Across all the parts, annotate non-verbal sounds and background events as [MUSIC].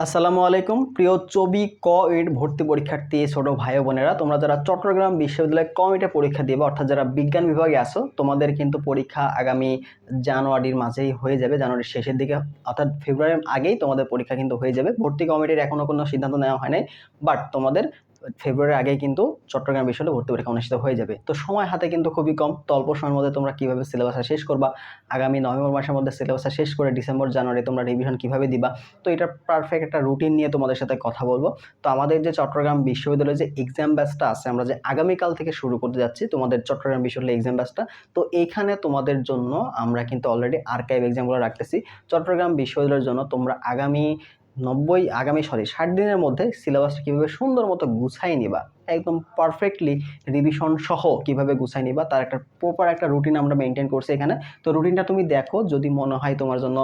আসসালামু আলাইকুম। প্রিয় চবি ক এড ভর্তি পরীক্ষার্থী, ছোটো ভাই বোনেরা, তোমরা যারা চট্টগ্রাম বিশ্ববিদ্যালয়ে কমিটে পরীক্ষা দিবে, অর্থাৎ যারা বিজ্ঞান বিভাগে আসো তোমাদের কিন্তু পরীক্ষা আগামী জানুয়ারির মাঝেই হয়ে যাবে, জানুয়ারির শেষের দিকে, অর্থাৎ ফেব্রুয়ারির আগেই তোমাদের পরীক্ষা কিন্তু হয়ে যাবে। ভর্তি কমিটির এখনও কোনো সিদ্ধান্ত নেওয়া হয় নাই বাট তোমাদের ফেব্রুয়ারির আগেই কিন্তু চট্টগ্রাম বিশ্ববিদ্যালয়ে ভর্তি পরীক্ষা অনুষ্ঠিত হয়ে যাবে। তো সময় হাতে কিন্তু খুবই কম। তো অল্প সময়ের মধ্যে তোমরা কীভাবে সিলেবাসটা শেষ করবা? আগামী নভেম্বর মাসের মধ্যে সিলেবাসটা শেষ করে ডিসেম্বর, জানুয়ারি তোমরা রিভিশন কীভাবে দিবা? তো এটা পারফেক্ট একটা রুটিন নিয়ে তোমাদের সাথে কথা বলব। তো আমাদের যে চট্টগ্রাম বিশ্ববিদ্যালয়ের যে এক্সাম ব্যাচটা আছে, আমরা যে আগামীকাল থেকে শুরু করতে যাচ্ছি, তোমাদের চট্টগ্রাম বিশ্ববিদ্যালয় এক্সাম ব্যাচটা তো এইখানে তোমাদের জন্য আমরা কিন্তু অলরেডি আর্কাইভ এক্সামগুলো রাখতেছি। চট্টগ্রাম বিশ্ববিদ্যালয়ের জন্য তোমরা আগামী নব্বই আগামী সরি, ষাট দিনের মধ্যে সিলেবাসটা কীভাবে সুন্দর মতো গুছাই নিবা, একদম পারফেক্টলি রিভিশন সহ কীভাবে গুছাই নিবা, তার একটা প্রপার একটা রুটিন আমরা মেনটেন করছি এখানে। তো রুটিনটা তুমি দেখো, যদি মনে হয় তোমার জন্য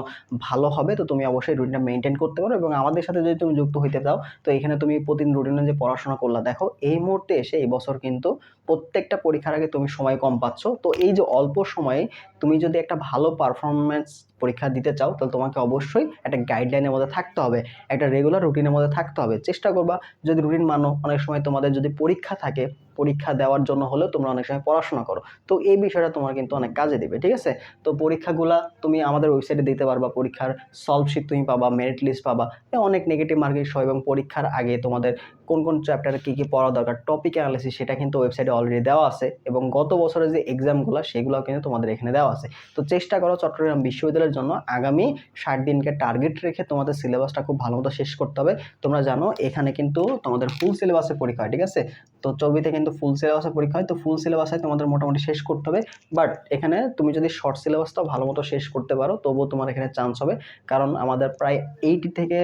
ভালো হবে, তো তুমি অবশ্যই রুটিনটা মেনটেন করতে পারো এবং আমাদের সাথে যদি তুমি যুক্ত হইতে চাও, তো এখানে তুমি প্রতিদিন রুটিনে যে পড়াশোনা করলা, দেখো এই মুহূর্তে এসে এই বছর কিন্তু প্রত্যেকটা পরীক্ষার আগে তুমি সময় কম পাচ্ছ। তো এই যে অল্প সময়ে তুমি যদি একটা ভালো পারফরমেন্স পরীক্ষা দিতে চাও, তাহলে তোমাকে অবশ্যই একটা গাইডলাইনের মধ্যে থাকতে হবে, একটা রেগুলার রুটিনের মধ্যে থাকতে হবে। চেষ্টা করবা, যদি রুটিন মানো, অনেক সময় তোমাদের যদি পরীক্ষা থাকে, পরীক্ষা দেওয়ার জন্য হলেও তোমরা অনেক সময় পড়াশোনা করো। তো এই বিষয়টা তোমার কিন্তু অনেক কাজে দেবে, ঠিক আছে? তো পরীক্ষাগুলা তুমি আমাদের ওয়েবসাইটে দিতে পারবা, পরীক্ষার সলভ শিট তুমি পাবা মেরিট লিস্ট পাবা। অনেক নেগেটিভ মার্কিং সহ এবং পরীক্ষার আগে তোমাদের কোন কোন চ্যাপ্টারে কী কী পড়া দরকার টপিক অ্যানালিসিস সেটা কিন্তু ওয়েবসাইটে অলরেডি দেওয়া আছে এবং গত বছরের যে এক্সামগুলো সেগুলোও কিন্তু তোমাদের এখানে দেওয়া আছে। তো চেষ্টা করো চট্টগ্রাম বিশ্ববিদ্যালয়ের জন্য আগামী ষাট দিনকে টার্গেট রেখে তোমাদের সিলেবাসটা খুব ভালো মতো শেষ করতে হবে। তোমরা জানো, এখানে কিন্তু তোমাদের ফুল সিলেবাসের পরীক্ষা হয়, ঠিক আছে? তো চবিতে কিন্তু ফুল সিলেবাসের পরীক্ষা হয়, তো ফুল সিলেবাসে তোমাদের মোটামুটি শেষ করতে হবে। বাট এখানে তুমি যদি শর্ট সিলেবাসটাও ভালো মতো শেষ করতে পারো, তবুও তোমার এখানে চান্স হবে। কারণ আমাদের প্রায় এইটি থেকে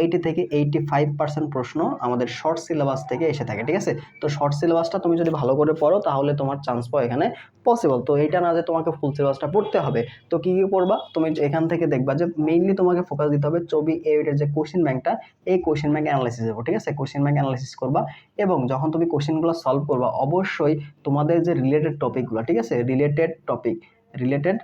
এইটি থেকে এইটি ফাইভ পার্সেন্ট প্রশ্ন আমাদের শর্ট সিলেবাস থেকে এসে থাকে, ঠিক আছে? তো শর্ট সিলেবাসটা তুমি যদি ভালো করে পড়ো, তাহলে তোমার চান্স পাও এখানে পসিবল তো এইটা না যে তোমাকে ফুল সিলেবাসটা পড়তে হবে। তো কী কী পড়বা? তুমি এখান থেকে দেখবা যে মেইনলি তোমাকে ফোকাস দিতে হবে চবি এইটের যে কোশ্চেন ব্যাংকটা এই কোশ্চেন ব্যাংক অ্যানালাইসিস দেবো ঠিক আছে? কোশ্চেন ব্যাংক অ্যানালাইসিস করবা এবং যখন তুমি কোশ্চেনগুলো সলভ করবা, অবশ্যই তোমাদের যে রিলেটেড টপিকগুলো ঠিক আছে? রিলেটেড টপিক রিলেটেড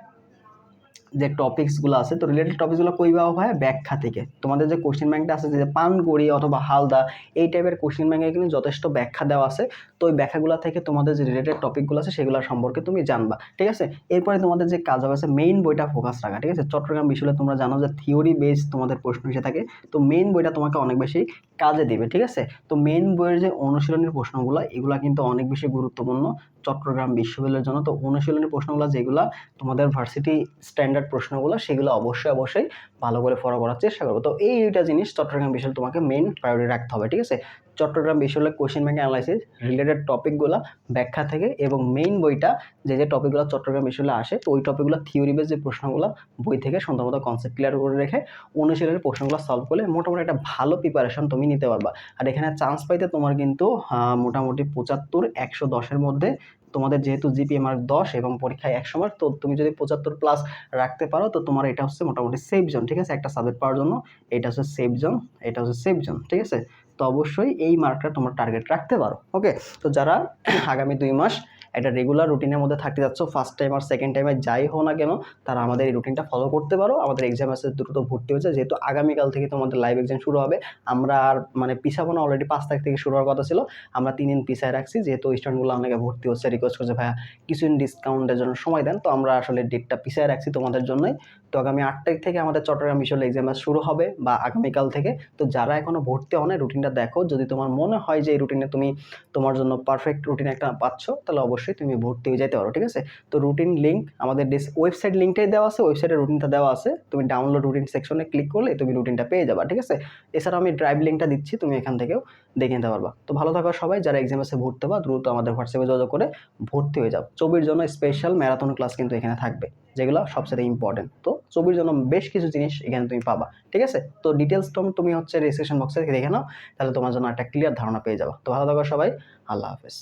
যে টপিক্সগুলো আছে, তো রিলেটেড টপিকসগুলো কই পাওয়া হয় ব্যাখ্যা থেকে। তোমাদের যে কোশ্চেন ব্যাংকটা আছে, যে পানগড়ি অথবা হালদা, এই টাইপের কোশ্চেন ব্যাংকে কিন্তু যথেষ্ট ব্যাখ্যা দেওয়া আছে। তো ওই ব্যাখ্যাগুলো থেকে তোমাদের যে রিলেটেড টপিকগুলো আছে, সেগুলো সম্পর্কে তুমি জানবা, ঠিক আছে? এরপরে তোমাদের যে কাজ হবে মেইন বইটা ফোকাস রাখা, ঠিক আছে? চট্টগ্রাম বিশ্ববিদ্যালয়ে তোমরা জানো যে থিওরি বেস তোমাদের প্রশ্ন এসে থাকে। তো মেইন বইটা তোমাকে অনেক বেশি কাজে দেবে, ঠিক আছে? তো মেইন বইয়ের যে অনুশীলনের প্রশ্নগুলো, এগুলো কিন্তু অনেক বেশি গুরুত্বপূর্ণ। চট্টগ্রাম বিশ্ববিদ্যালয়ের জন্য। তো অনুশীলনী প্রশ্নগুলো যেগুলো, তোমাদের ভার্সিটি স্ট্যান্ডার্ড প্রশ্নগুলো, সেগুলো অবশ্যই অবশ্যই ভালো করে ফলো করার চেষ্টা করব। তো এইটা জিনিস চট্টগ্রাম বিশ্ববিদ্যালয় তোমাকে মেন প্রায়োরিটি রাখতে হবে, ঠিক আছে? চট্টগ্রাম বিশ্ববিদ্যালয় কোশ্চেন ব্যাংক অ্যানালাইসিস রিলেটেড টপিকগুলো ব্যাখ্যা থেকে এবং মেইন বইটা যে যে টপিকগুলো চট্টগ্রাম বিশ্ববিদ্যালয়ে আসে তো ওই টপিকগুলো থিওরি বেস যে প্রশ্নগুলো বই থেকে সুন্দর মতো কনসেপ্ট ক্লিয়ার করে রেখে অনুশীলনের প্রশ্নগুলো সলভ করলে মোটামুটি একটা ভালো প্রিপারেশন তুমি নিতে পারবা। আর এখানে চান্স পাইতে তোমার কিন্তু মোটামুটি পঁচাত্তর একশো দশের মধ্যে তোমাদের যেহেতু জিপিএ মার্ক দশ এবং পরীক্ষায় একশো মার্ক তো তুমি যদি পঁচাত্তর প্লাস রাখতে পারো, তো তোমার এটা হচ্ছে মোটামুটি সেফ জোন ঠিক আছে? একটা সাবজেক্ট পাওয়ার জন্য এটা হচ্ছে সেফ জোন এটা হচ্ছে সেফ জোন ঠিক আছে? তো অবশ্যই এই মার্কটা তোমার টার্গেট রাখতে পারো ওকে তো যারা [CLEARS THROAT] আগামী দুই মাস একটা রেগুলার রুটিনের মধ্যে থাকতে যাচ্ছ। ফার্স্ট টাইম আর সেকেন্ড টাইমে যাই হো না কেন, তারা আমাদের এই রুটিনটা ফলো করতে পারো। আমাদের এক্সাম আছে, দ্রুত ভর্তি হয়েছে। যেহেতু আগামীকাল থেকে তোমাদের লাইভ এক্সাম শুরু হবে, আমরা আর মানে পিছাবো না অলরেডি পাঁচ তারিখ থেকে শুরু হওয়ার কথা ছিল। আমরা তিন দিন পিছায় রাখছি, যেহেতু স্টুডেন্টগুলো অনেকে ভর্তি হচ্ছে রিকোয়েস্ট করছে, ভাইয়া কিছুদিন ডিসকাউন্টের জন্য সময় দেন। তো আমরা আসলে ডেটটা পিছায় রাখছি তোমাদের জন্যই। তো আগামী আট তারিখ থেকে আমাদের চট্টগ্রাম বিশ্ববিদ্যালয় এক্সাম শুরু হবে, বা আগামীকাল থেকে। তো যারা এখনও ভর্তি হন রুটিনটা দেখো। যদি তোমার মনে হয় যে এই রুটিনে তুমি তোমার জন্য পারফেক্ট রুটিন একটা পাচ্ছ, তাহলে অবশ্যই তুমি ভর্তি হয়ে যেতে পারো, ঠিক আছে? তো রুটিন লিঙ্ক আমাদের ওয়েবসাইট লিঙ্কটাই দেওয়া আছে ওয়েবসাইটের রুটিনটা দেওয়া আছে। তুমি ডাউনলোড রুটিন সেকশনে ক্লিক করলে তুমি রুটিনটা পেয়ে যাবা, ঠিক আছে? এছাড়া আমি ড্রাইভ লিঙ্কটা দিচ্ছি, তুমি এখান থেকেও দেখে নিতে পারবা। তো ভালো থাকো সবাই, যারা এক্সাম এসে ভর্তি হবা, দ্রুত আমাদের হোয়াটসঅ্যাপে যোগাযোগ করে ভর্তি হয়ে যাও। চবির জন্য স্পেশাল ম্যারাথন ক্লাস কিন্তু এখানে থাকবে, যেগুলো সবচেয়ে ইম্পর্টেন্ট তো চবির জন্য বেশ কিছু জিনিস এখানে তুমি পাবা, ঠিক আছে? তো ডিটেলস তুমি হচ্ছে রেজিস্ট্রেশন বক্সে দেখে নাও, তাহলে তোমার জন্য একটা ক্লিয়ার ধারণা পেয়ে যাবা। তো ভালো থাকো সবাই, আল্লাহ হাফেজ।